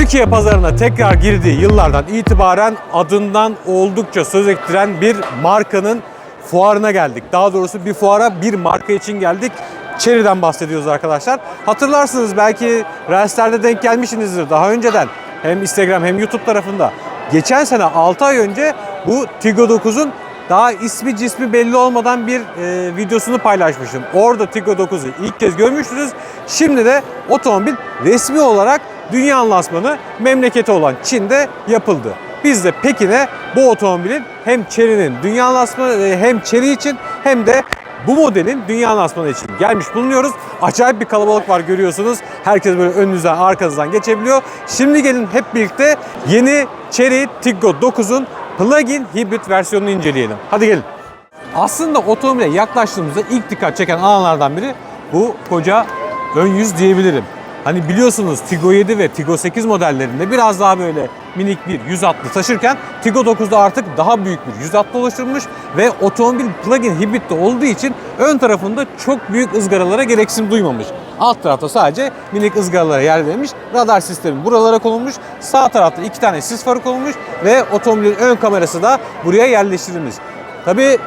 Türkiye pazarına tekrar girdiği yıllardan itibaren adından oldukça söz ettiren bir markanın fuarına geldik. Daha doğrusu bir fuara bir marka için geldik. Chery'den bahsediyoruz arkadaşlar. Hatırlarsınız belki Reels'lerde denk gelmişsinizdir daha önceden. Hem Instagram hem YouTube tarafında. Geçen sene 6 ay önce bu Tigo 9'un daha ismi cismi belli olmadan bir e, videosunu paylaşmıştım. Orada Tigo 9'u ilk kez görmüştünüz. Şimdi de otomobil resmi olarak dünya lansmanı memleketi olan Çin'de yapıldı. Biz de Pekin'e bu otomobilin hem Chery'nin dünya lansmanı e, hem Chery için hem de bu modelin dünya lansmanı için gelmiş bulunuyoruz. Acayip bir kalabalık var görüyorsunuz. Herkes böyle önünüzden arkanızdan geçebiliyor. Şimdi gelin hep birlikte yeni Chery Tiggo 9'un plug-in hibrit versiyonunu inceleyelim. Hadi gelin. Aslında otomobile yaklaştığımızda ilk dikkat çeken alanlardan biri bu koca ön yüz diyebilirim. Hani biliyorsunuz Tiggo 7 ve Tiggo 8 modellerinde biraz daha böyle minik bir 160 taşırken Tiggo 9'da artık daha büyük bir 160 oluşturmuş ve otomobil plug-in hibrit de olduğu için ön tarafında çok büyük ızgaralara gereksinim duymamış. Alt tarafta sadece minik ızgaralara yer verilmiş. Radar sistemi buralara konulmuş. Sağ tarafta iki tane sis farı konulmuş ve otomobilin ön kamerası da buraya yerleştirilmiş. Tabii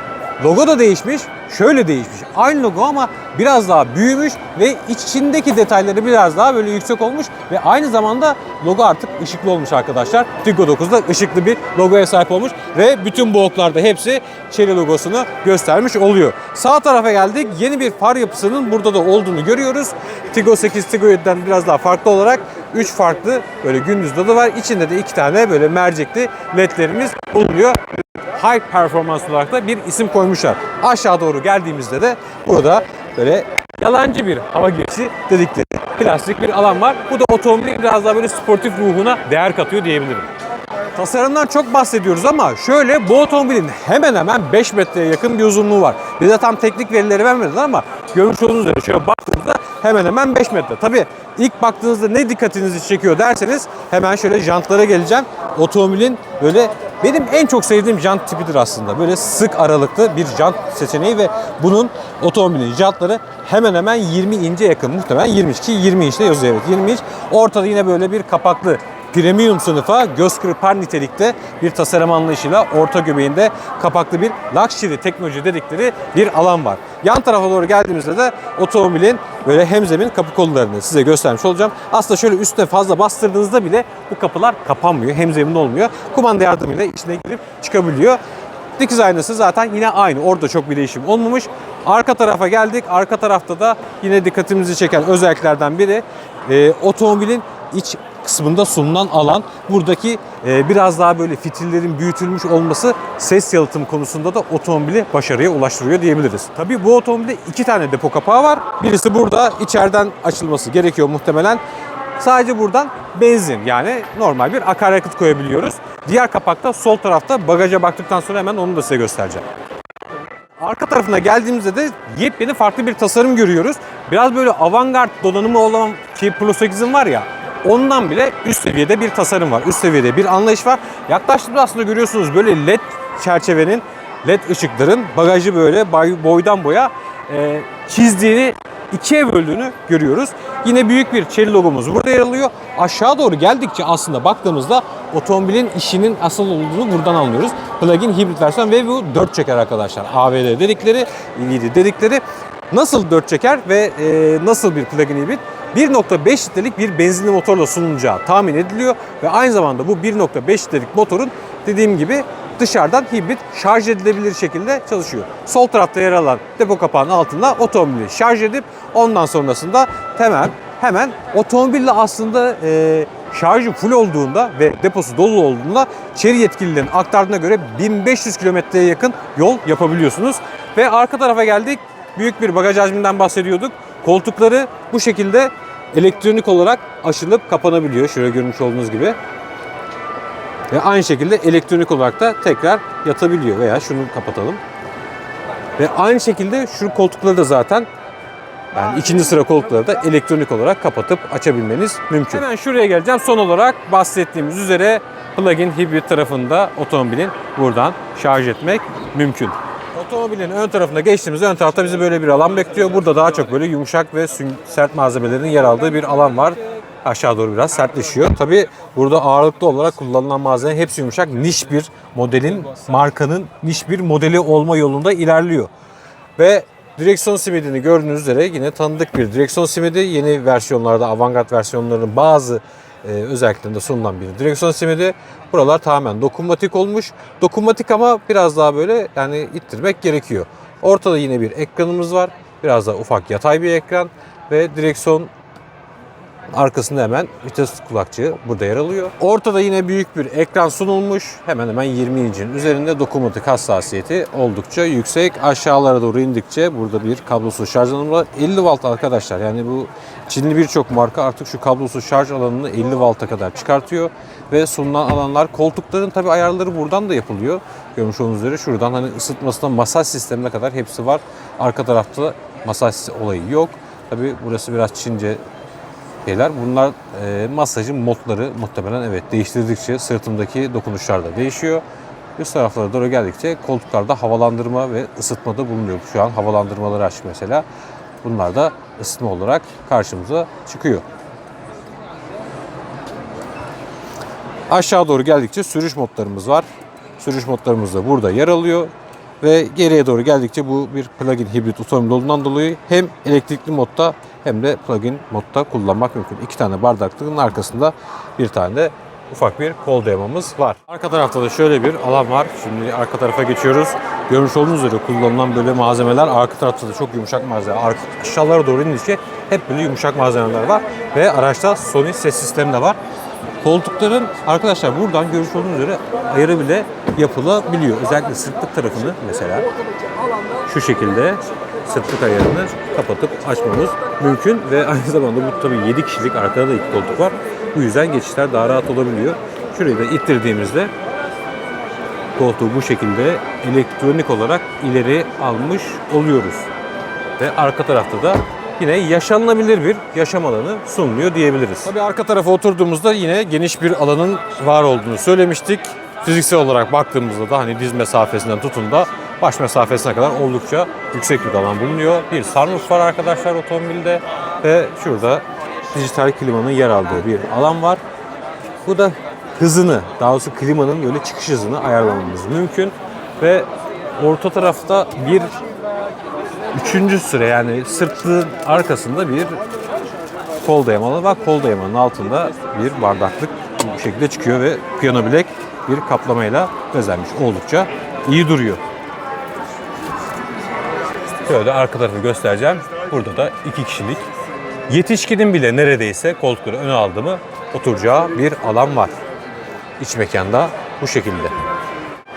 Logo da değişmiş. Şöyle değişmiş. Aynı logo ama biraz daha büyümüş ve içindeki detayları biraz daha böyle yüksek olmuş ve aynı zamanda logo artık ışıklı olmuş arkadaşlar. Tiggo 9'da ışıklı bir logoya sahip olmuş ve bütün bu oklarda hepsi Chery logosunu göstermiş oluyor. Sağ tarafa geldik. Yeni bir far yapısının burada da olduğunu görüyoruz. Tiggo 8, Tiggo 7'den biraz daha farklı olarak 3 farklı böyle gündüz dalı var. İçinde de iki tane böyle mercekli ledlerimiz bulunuyor high performans olarak da bir isim koymuşlar. Aşağı doğru geldiğimizde de burada böyle yalancı bir hava girişi dedikleri plastik bir alan var. Bu da otomobilin biraz daha böyle sportif ruhuna değer katıyor diyebilirim. Tasarımdan çok bahsediyoruz ama şöyle bu otomobilin hemen hemen 5 metreye yakın bir uzunluğu var. Bize tam teknik verileri vermediler ama görmüş olduğunuz üzere şöyle baktığınızda hemen hemen 5 metre. Tabii ilk baktığınızda ne dikkatinizi çekiyor derseniz hemen şöyle jantlara geleceğim. Otomobilin böyle benim en çok sevdiğim jant tipidir aslında. Böyle sık aralıklı bir jant seçeneği ve bunun otomobilin jantları hemen hemen 20 ince yakın. Muhtemelen 22 20 inçte yazıyor evet 20 inç. Ortada yine böyle bir kapaklı premium sınıfa göz kırpar nitelikte bir tasarım anlayışıyla orta göbeğinde kapaklı bir luxury teknoloji dedikleri bir alan var. Yan tarafa doğru geldiğimizde de otomobilin böyle hemzemin kapı kollarını size göstermiş olacağım. Aslında şöyle üstüne fazla bastırdığınızda bile bu kapılar kapanmıyor, hemzemin olmuyor. Kumanda yardımıyla içine girip çıkabiliyor. Dikiz aynası zaten yine aynı. Orada çok bir değişim olmamış. Arka tarafa geldik. Arka tarafta da yine dikkatimizi çeken özelliklerden biri e, otomobilin iç kısmında sunulan alan. Buradaki e, biraz daha böyle fitillerin büyütülmüş olması ses yalıtım konusunda da otomobili başarıya ulaştırıyor diyebiliriz. Tabii bu otomobilde iki tane depo kapağı var. Birisi burada içeriden açılması gerekiyor muhtemelen. Sadece buradan benzin yani normal bir akaryakıt koyabiliyoruz. Diğer kapakta sol tarafta bagaja baktıktan sonra hemen onu da size göstereceğim. Arka tarafına geldiğimizde de yepyeni farklı bir tasarım görüyoruz. Biraz böyle avantgard donanımı olan Kia Pro 8'in var ya ondan bile üst seviyede bir tasarım var. Üst seviyede bir anlayış var. Yaklaştığımda aslında görüyorsunuz böyle led çerçevenin, led ışıkların bagajı böyle boy- boydan boya e, çizdiğini ikiye böldüğünü görüyoruz. Yine büyük bir Chery logomuz burada yer alıyor. Aşağı doğru geldikçe aslında baktığımızda otomobilin işinin asıl olduğunu buradan anlıyoruz. Plug-in hibrit versiyon ve bu 4 çeker arkadaşlar. AVD dedikleri, EVD dedikleri. Nasıl 4 çeker ve e, nasıl bir plug-in hibrit? 1.5 litrelik bir benzinli motorla sunulacağı tahmin ediliyor ve aynı zamanda bu 1.5 litrelik motorun dediğim gibi dışarıdan hibrit şarj edilebilir şekilde çalışıyor. Sol tarafta yer alan depo kapağının altında otomobili şarj edip ondan sonrasında hemen hemen otomobille aslında e, şarjı full olduğunda ve deposu dolu olduğunda Chery yetkililerin aktardığına göre 1500 kilometreye yakın yol yapabiliyorsunuz. Ve arka tarafa geldik. Büyük bir bagaj hacminden bahsediyorduk. Koltukları bu şekilde elektronik olarak açılıp kapanabiliyor. Şöyle görmüş olduğunuz gibi. Ve aynı şekilde elektronik olarak da tekrar yatabiliyor veya şunu kapatalım. Ve aynı şekilde şu koltukları da zaten yani ikinci sıra koltukları da elektronik olarak kapatıp açabilmeniz mümkün. Hemen şuraya geleceğim. Son olarak bahsettiğimiz üzere plug-in hibrit tarafında otomobilin buradan şarj etmek mümkün. Otomobilin ön tarafına geçtiğimizde ön tarafta bizi böyle bir alan bekliyor. Burada daha çok böyle yumuşak ve sert malzemelerin yer aldığı bir alan var. aşağı doğru biraz sertleşiyor. Tabi burada ağırlıklı olarak kullanılan malzeme hepsi yumuşak. Niş bir modelin, markanın niş bir modeli olma yolunda ilerliyor. Ve direksiyon simidini gördüğünüz üzere yine tanıdık bir direksiyon simidi. Yeni versiyonlarda, avantgard versiyonlarının bazı e, özelliklerinde sunulan bir direksiyon simidi. Buralar tamamen dokunmatik olmuş. Dokunmatik ama biraz daha böyle yani ittirmek gerekiyor. Ortada yine bir ekranımız var. Biraz da ufak yatay bir ekran ve direksiyon Arkasında hemen vites kulakçığı burada yer alıyor. Ortada yine büyük bir ekran sunulmuş. Hemen hemen 20 incin üzerinde dokunmatik hassasiyeti oldukça yüksek. Aşağılara doğru indikçe burada bir kablosuz şarj alanı var. 50 watt arkadaşlar. Yani bu Çinli birçok marka artık şu kablosuz şarj alanını 50 watt'a kadar çıkartıyor. Ve sunulan alanlar koltukların tabi ayarları buradan da yapılıyor. Görmüş olduğunuz üzere şuradan hani ısıtmasından masaj sistemine kadar hepsi var. Arka tarafta masaj olayı yok. Tabi burası biraz Çince şeyler. Bunlar e, masajın modları muhtemelen evet değiştirdikçe sırtımdaki dokunuşlar da değişiyor. Üst taraflara doğru geldikçe koltuklarda havalandırma ve ısıtma da bulunuyor. Şu an havalandırmaları açık mesela. Bunlar da ısıtma olarak karşımıza çıkıyor. Aşağı doğru geldikçe sürüş modlarımız var. Sürüş modlarımız da burada yer alıyor. Ve geriye doğru geldikçe bu bir plug-in hibrit otomobil olduğundan dolayı hem elektrikli modda hem de plug-in modda kullanmak mümkün. İki tane bardaklığın arkasında bir tane de ufak bir kol dayamamız var. Arka tarafta da şöyle bir alan var. Şimdi arka tarafa geçiyoruz. Görmüş olduğunuz üzere kullanılan böyle malzemeler arka tarafta da çok yumuşak malzeme. Arka, aşağılara doğru indikçe hep böyle yumuşak malzemeler var. Ve araçta Sony ses sistemi de var. Koltukların arkadaşlar buradan görmüş olduğunuz üzere ayarı bile yapılabiliyor. Özellikle sırtlık tarafını mesela şu şekilde sırtlık ayarını kapatıp açmamız mümkün ve aynı zamanda bu tabii 7 kişilik arkada da iki koltuk var. Bu yüzden geçişler daha rahat olabiliyor. Şurayı da ittirdiğimizde koltuğu bu şekilde elektronik olarak ileri almış oluyoruz. Ve arka tarafta da yine yaşanılabilir bir yaşam alanı sunuluyor diyebiliriz. Tabii arka tarafa oturduğumuzda yine geniş bir alanın var olduğunu söylemiştik. Fiziksel olarak baktığımızda da hani diz mesafesinden tutun da baş mesafesine kadar oldukça yüksek bir alan bulunuyor. Bir sunroof var arkadaşlar otomobilde ve şurada dijital klimanın yer aldığı bir alan var. Bu da hızını, daha doğrusu klimanın böyle çıkış hızını ayarlamamız mümkün. Ve orta tarafta bir üçüncü süre yani sırtlığın arkasında bir kol dayamalı var. Kol dayamanın altında bir bardaklık bu şekilde çıkıyor ve piyano bilek bir kaplamayla bezenmiş. Oldukça iyi duruyor. Şöyle arka tarafı göstereceğim. Burada da iki kişilik yetişkinin bile neredeyse koltukları öne aldı mı oturacağı bir alan var. İç mekanda bu şekilde.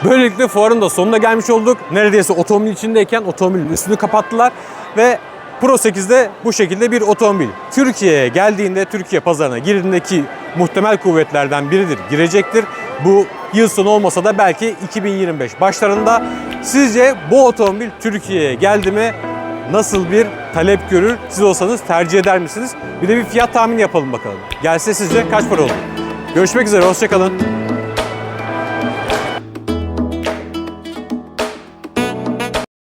Böylelikle fuarın da sonuna gelmiş olduk. Neredeyse otomobil içindeyken otomobilin üstünü kapattılar ve Pro 8'de bu şekilde bir otomobil. Türkiye'ye geldiğinde, Türkiye pazarına girdiğindeki muhtemel kuvvetlerden biridir, girecektir. Bu yıl sonu olmasa da belki 2025 başlarında. Sizce bu otomobil Türkiye'ye geldi mi? Nasıl bir talep görür? Siz olsanız tercih eder misiniz? Bir de bir fiyat tahmini yapalım bakalım. Gelse sizce kaç para olur? Görüşmek üzere, hoşçakalın.